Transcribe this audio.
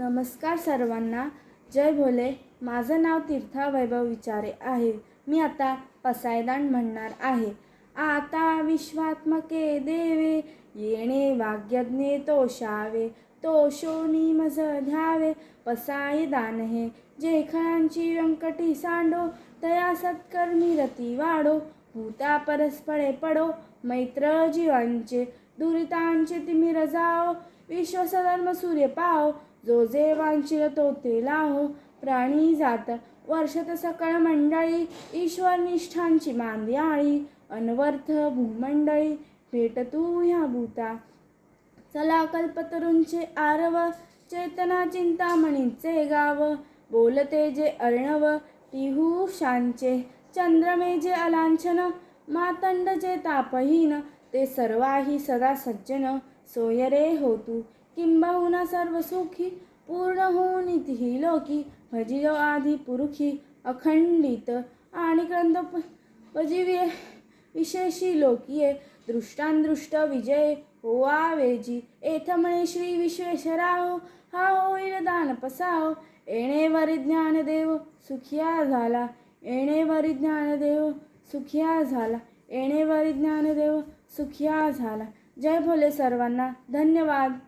नमस्कार सर्वांना. जय भोले. माझं नाव तीर्था वैभव विचारे आहे. मी आता पसायदान म्हणणार आहे. आता विश्वात्मके देवे येणे वाग्यज्ञे तोषावे तोषोनी मज ध्यावे. पसायदान हे जेखळांची व्यंकटी सांडो तया सत्कर्मी रती वाढो. भूता परस्परे पडो मैत्र जीवांचे दुरितांचे तिमिर जाओ. विश्वसधर्म सूर्य पाओ. जो जे तो तेला लाहो प्राणी जात वर्षत सकळ मंडळी ईश्वर निष्ठांची मांदियाळी अनवर्थ भूमंडळी भेट तू ह्या भूता. चला कल्पतरुंचे आरव चेतना चिंतामणीचे गाव बोलते जे अर्णव टिहूषांचे चंद्रमे जे अलांछन मातंड जे तापहीन ते सर्वाही सदा सज्जन सोयरे होतू किंबहुना सर्व सुखी पूर्ण होऊन ही लोकी. भजिलो आधी पुरुखी अखंडित. आणि ग्रंथ पजिवे विशेषी लोकिये. दृष्टांदृष्ट विजय होवावेजी. एथ म्हणे श्री विश्वेश्वराहो हा होईल दान पसाहो. येणेवरी ज्ञानदेव सुखिया झाला. येणेवरी ज्ञानदेव सुखिया झाला. येणेवरी ज्ञानदेव सुखिया झाला. जय भोले सर्वांना. धन्यवाद.